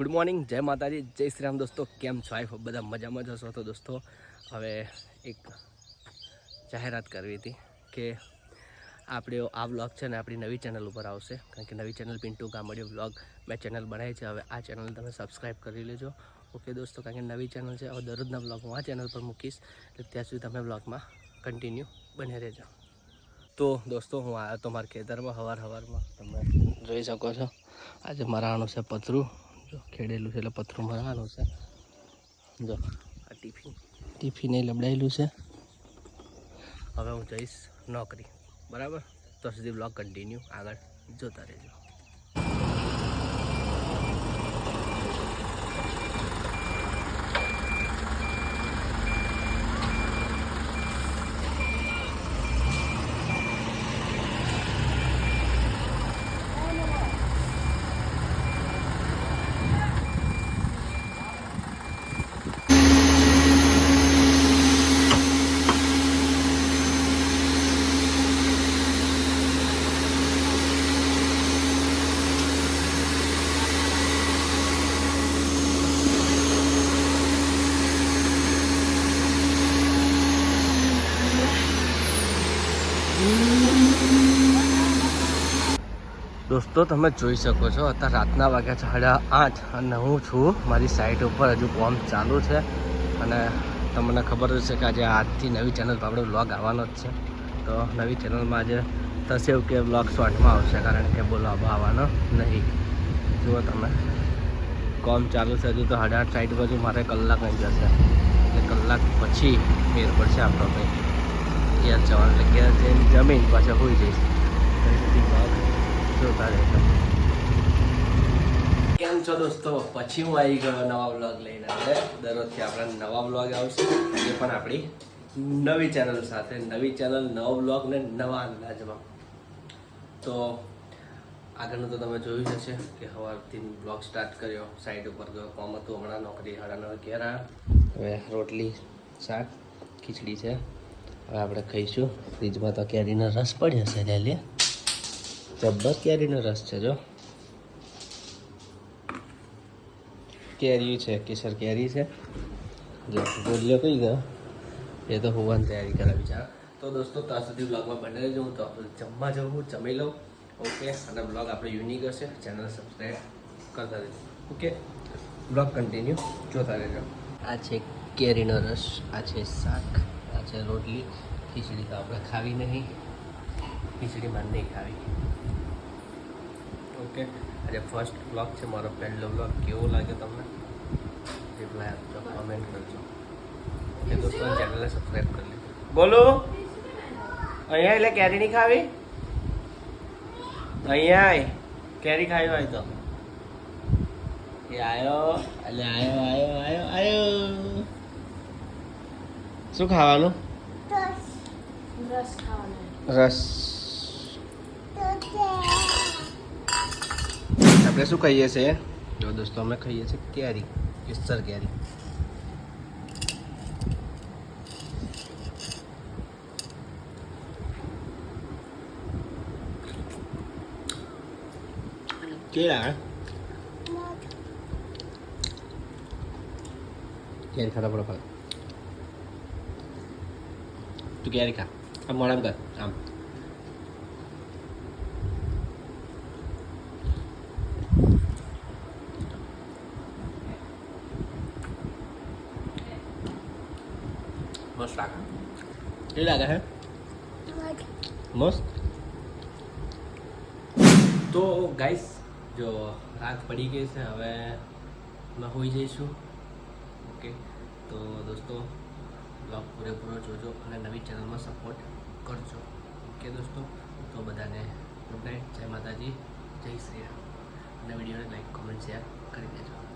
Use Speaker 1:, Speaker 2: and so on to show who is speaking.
Speaker 1: Good morning જય માતાજી. જય શ્રી રામ દોસ્તો. કેમ છો? આઈ બધા મજામાં જશો તો દોસ્તો, હવે એક જાહેરાત કરવી હતી કે આપણે આ વ્લોગ છે ને આપણી નવી ચેનલ ઉપર આવશે. કારણ કે નવી ચેનલ પિન્ટુ ગામડિયો વ્લોગ મેં ચેનલ બનાવી છે. હવે આ ચેનલ તમે સબસ્ક્રાઈબ કરી લેજો. ઓકે દોસ્તો, કારણ કે નવી ચેનલ છે. હવે દરરોજના વ્લોગ હું આ ચેનલ પર મૂકીશ. એટલે ત્યાં સુધી તમે વ્લોગમાં કન્ટિન્યુ બને રહેજો. તો દોસ્તો, હું આવ્યો તો મારા ખેતરમાં, હવાર હવારમાં. તમે જોઈ શકો છો. આજે મરાવાનું છે પતરું. જો ખેડેલું છે એટલે પતરું મરાવાનું છે. જો આ ટિફિન. ટિફિન એ લબડાયેલું છે. હવે હું જઈશ નોકરી. બરાબર? તો સુધી બ્લોગ કન્ટિન્યુ આગળ જોતા રહેજો. દોસ્તો, તમે જોઈ શકો છો, અત્યારે રાતના વાગ્યા છે સાડા આઠ અને હું છું મારી સાઈટ ઉપર. હજુ કોમ ચાલુ છે અને તમને ખબર છે કે આજે આજથી નવી ચેનલ પર આપણે વ્લોગ આવવાનો જ છે. તો નવી ચેનલમાં આજે થશે એવું કે બ્લોગ શોર્ટમાં આવશે, કારણ કે બોલો આવવાનો નહીં. જુઓ તમે, કોમ ચાલુ છે, હજુ તો સાડા આઠ સાઈડ બાજુ મારે કલાક નહીં જશે. એટલે કલાક પછી મેર પડશે આપણો ભાઈ. ઘેર જવાનું, એટલે ઘેર જઈને જમીન પાછા હોઈ જઈશ. જોતા રહેજો કેમ છો દોસ્તો? પછી હું આવી ગયો નવા વ્લોગ લઈને હવે. દરરોજથી આપણા નવા વ્લોગ આવશે. એ પણ આપણી નવી ચેનલ સાથે નવી ચેનલ નવો વ્લોગ ને નવા અંદાજમાં. તો આગળનું તો તમે જોયું જ હશે કે સવારથી બ્લોગ સ્ટાર્ટ કર્યો. સાઈડ ઉપર ગયો, કોમ હતું હમણાં, નોકરી હાડા ઘેર હવે રોટલી, શાક, ખીચડી છે. હવે આપણે ખાઈશું. ફ્રીજમાં તો કેરીનો રસ પડ્યો છે લે. જબ્બર કેરીનો રસ છે, જો. કેરી છે, કેસર કેરી છે. જો બોલ્યો કઈ ગયો? એ તો હોવાની તૈયારી કરાવી છે તો દોસ્તો, ત્યાં સુધી બ્લોગમાં બને રહેજો. હું તો જમવા જવું જમી લઉં. ઓકે, અને બ્લોગ આપણે યુનિક હશે. ચેનલ સબસ્ક્રાઈબ કરતા રહેજો. ઓકે? બ્લોગ કન્ટિન્યુ જોતા રહેજો. આ છે કેરીનો રસ, આ છે શાક, આ છે રોટલી. ખીચડી તો આપણે ખાવી નહીં. ખીચડી મારે નહીં ખાવી. ઓકે આજે ફર્સ્ટ બ્લોગ છે મારો પહેલો બ્લોગ કેવો લાગે તમને? રિપ્લાય આપજો કમેન્ટ કરજો. એ દોસ્તો ચેનલને સબસ્ક્રાઈબ કરી લેજો બોલો! અહીંયા એટલે કેરી નહીં ખાવી? અહીંયા કેરી ખાવી હોય તો. એ આવ્યો એટલે આયો આયો આયો આયો. શું ખાવાનું?
Speaker 2: રસ ખાવાનો.
Speaker 1: રસ આપણે શું કહીએ છીએ જો દોસ્તો અમે ખાઈએ છીએ કેરી કેસર કેરી કેળા કેરી ખાતા પડે પડે તું કેરી ખા આમ મોડામ કર આમ. મસ્ત લાગે? કેવી લાગે હે? મસ્ત? તો ગાઈસ જો રાત પડી ગઈ છે હવે અમે હોઈ જઈશું. ઓકે? તો દોસ્તો બ્લોગ પૂરેપૂરો જોજો અને નવી ચેનલમાં સપોર્ટ કરજો. ઓકે દોસ્તો, તો બધાને ગુડ નાઇટ. જય માતાજી. જય શ્રી રામ. અને વિડીયોને લાઈક, કોમેન્ટ, શેર કરી દેજો.